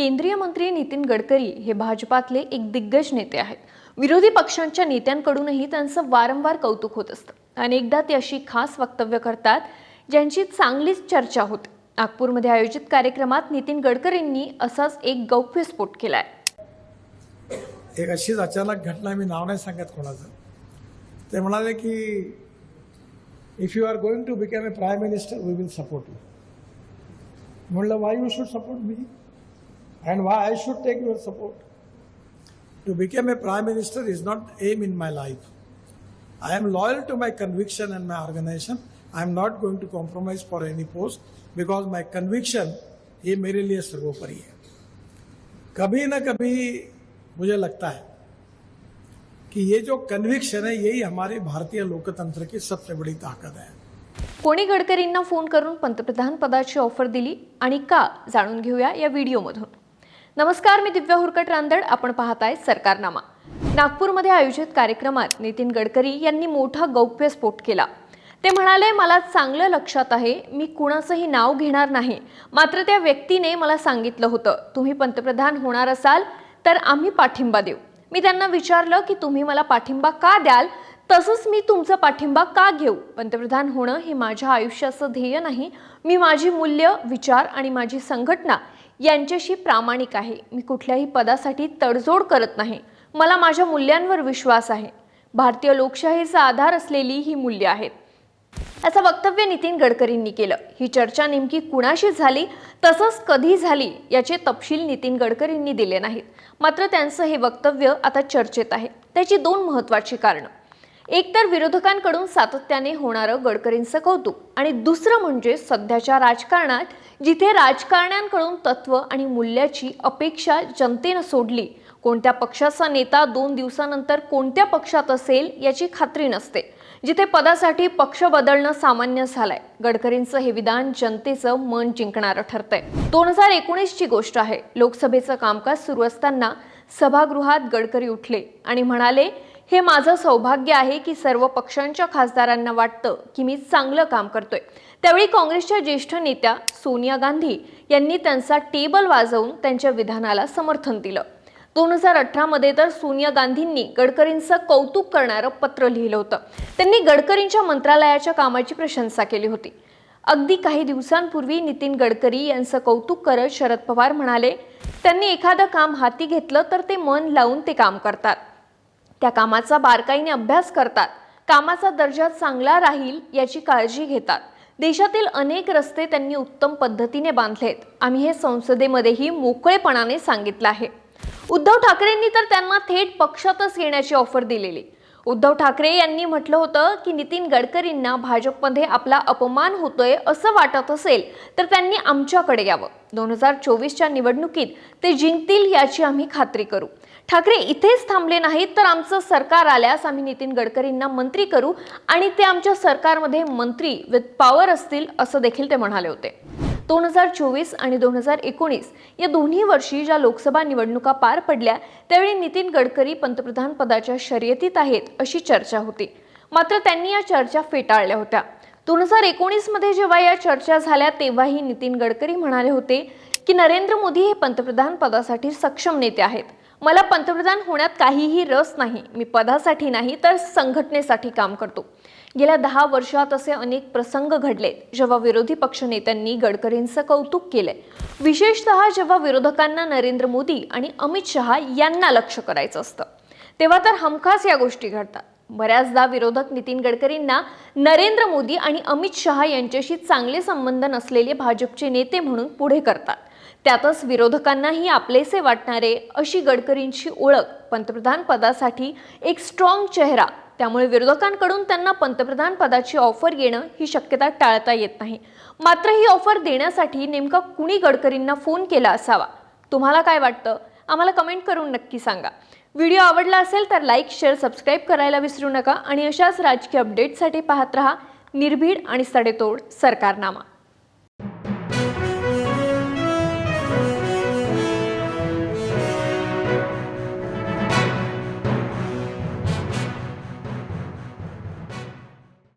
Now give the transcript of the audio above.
केंद्रीय मंत्री नितीन गडकरी हे भाजपातले एक दिग्गज नेते आहेत. विरोधी पक्षांच्या नेत्यांकडूनही त्यांचं वारंवार कौतुक होत असतं. अनेकदा ते अशी खास वक्तव्य करतात ज्यांची चांगलीच चर्चा होते. नागपूरमध्ये आयोजित कार्यक्रमात नितीन गडकरींनी असाच एक गौप्यस्फोट केलाय. एक अशीच अचानक घटना मी नाव नाही सांगत कोणाचं. ते म्हणाले की if you are going to become a prime minister we will support you म्हणलं why you should support me and why I should take your support to become a prime minister is not aim in my life I am loyal to my conviction and my organisation I am not going to compromise for any post because my conviction ये मेरे लिए सर्वोपरि है कभी ना कभी मुझे लगता है कि ये जो कन्विक्शन है यही हमारे भारतीय लोकतंत्र की सबसे बड़ी ताकत है कोणी गडकरींना फोन करून पंतप्रधान पदाची ऑफर दिली आणि का जाणून घेऊया या व्हिडिओमधून नमस्कार मी दिव्या हुरकट रांदड. आपण पाहताय सरकारनामा. नागपूरमध्ये आयोजित कार्यक्रमात नितीन गडकरी यांनी मोठा गौप्यस्फोट केला. ते म्हणाले मला चांगलं लक्षात आहे मी कुणाचंही नाव घेणार नाही. मात्र त्या व्यक्तीने मला सांगितलं होतं तुम्ही पंतप्रधान होणार असाल तर आम्ही पाठिंबा देऊ. मी त्यांना विचारलं की तुम्ही मला पाठिंबा का द्याल? तसंच मी तुमचा पाठिंबा का घेऊ? पंतप्रधान होणं हे माझ्या आयुष्याचं ध्येय नाही. मी माझी मूल्य विचार आणि माझी संघटना यांच्याशी प्रामाणिक आहे. मी कुठल्याही पदासाठी तडजोड करत नाही. मला माझ्या मूल्यांवर विश्वास आहे. भारतीय लोकशाहीचा आधार असलेली ही मूल्य आहेत. असं वक्तव्य नितीन गडकरींनी केलं. ही चर्चा नेमकी कुणाशी झाली? तसंच कधी झाली? याचे तपशील नितीन गडकरींनी दिले नाहीत. मात्र त्यांचं हे वक्तव्य आता चर्चेत आहे. त्याची दोन महत्त्वाची कारणं. एकतर विरोधकांकडून सातत्याने होणारं गडकरींचं कौतुक. आणि दुसरं म्हणजे सध्याच्या राजकारणात जिथे राजकारण्यांकडून तत्व आणि मूल्याची अपेक्षा जनतेनं सोडली कोणत्या पक्षाचा नेता दोन दिवसानंतर कोणत्या पक्षात असेल याची खात्री नसते. जिथे पदासाठी पक्ष बदलणं सामान्य झालंय गडकरींचं हे विधान जनतेचं मन जिंकणारं ठरतंय. दोन हजार एकोणीसची गोष्ट आहे लोकसभेचं कामकाज सुरू असताना सभागृहात गडकरी उठले आणि म्हणाले हे माझं सौभाग्य आहे की सर्व पक्षांच्या खासदारांना वाटतं की मी चांगलं काम करतोय. त्यावेळी काँग्रेसच्या ज्येष्ठ नेत्या सोनिया गांधी यांनी त्यांचा टेबल वाजवून त्यांच्या विधानाला समर्थन दिलं. दोन हजार अठरामध्ये तर सोनिया गांधींनी गडकरींचं कौतुक करणारं पत्र लिहिलं होतं. त्यांनी गडकरींच्या मंत्रालयाच्या कामाची प्रशंसा केली होती. अगदी काही दिवसांपूर्वी नितीन गडकरी यांचं कौतुक करत शरद पवार म्हणाले त्यांनी एखादं काम हाती घेतलं तर ते मन लावून ते काम करतात. त्या कामाचा बारकाईने अभ्यास करतात. कामाचा दर्जा चांगला राहील याची काळजी घेतात. देशातील अनेक रस्ते त्यांनी उत्तम पद्धतीने बांधलेत. आम्ही हे संसदेमध्येही मोकळेपणाने सांगितलं आहे. उद्धव ठाकरेंनी तर त्यांना थेट पक्षातच येण्याची ऑफर दिलेली. उद्धव ठाकरे यांनी म्हटलं होतं की नितीन गडकरींना भाजपमध्ये आपला अपमान होतोय असं वाटत असेल तर त्यांनी आमच्याकडे यावं. दोन हजार चोवीसच्या निवडणुकीत ते जिंकतील याची आम्ही खात्री करू. ठाकरे इथेच थांबले नाहीत तर आमचं सरकार आल्यास आम्ही नितीन गडकरींना मंत्री करू आणि ते आमच्या सरकारमध्ये मंत्री विथ पॉवर असतील असं देखील ते म्हणाले होते. दोन हजार चोवीस आणि दोन हजार एकोणीस या दोन्ही वर्षी ज्या लोकसभा निवडणुका पार पडल्या त्यावेळी नितीन गडकरी पंतप्रधान पदाच्या शर्यतीत आहेत अशी चर्चा होती. मात्र त्यांनी या चर्चा फेटाळल्या होत्या. दोन हजार एकोणीसमध्ये जेव्हा या चर्चा झाल्या तेव्हाही नितीन गडकरी म्हणाले होते की नरेंद्र मोदी हे पंतप्रधान पदासाठी सक्षम नेते आहेत. मला पंतप्रधान होण्यात काहीही रस नाही मी पदासाठी नाही तर संघटनेसाठी काम करतो. गेल्या दहा वर्षात असे अनेक प्रसंग घडले जेव्हा विरोधी पक्षनेत्यांनी गडकरींचं कौतुक केलंय. विशेषतः जेव्हा विरोधकांना नरेंद्र मोदी आणि अमित शहा यांना लक्ष करायचं असतं तेव्हा तर हमखास या गोष्टी घडतात. बऱ्याचदा विरोधक नितीन गडकरींना नरेंद्र मोदी आणि अमित शहा यांच्याशी चांगले संबंध नसलेले भाजपचे नेते म्हणून पुढे करतात. त्यातच विरोधकांनाही आपलेसे वाटणारे अशी गडकरींची ओळख पंतप्रधान पदासाठी एक स्ट्रॉंग चेहरा. त्यामुळे विरोधकांकडून त्यांना पंतप्रधान पदाची ऑफर येणं ही शक्यता टाळता येत नाही. मात्र ही ऑफर देण्यासाठी नेमका कुणी गडकरींना फोन केला असावा? तुम्हाला काय वाटतं? आम्हाला कमेंट करून नक्की सांगा. व्हिडिओ आवडला असेल तर लाईक शेअर सबस्क्राईब करायला विसरू नका आणि अशाच राजकीय अपडेटसाठी पाहत रहा. निर्भीड आणि सडेतोड सरकारनामा.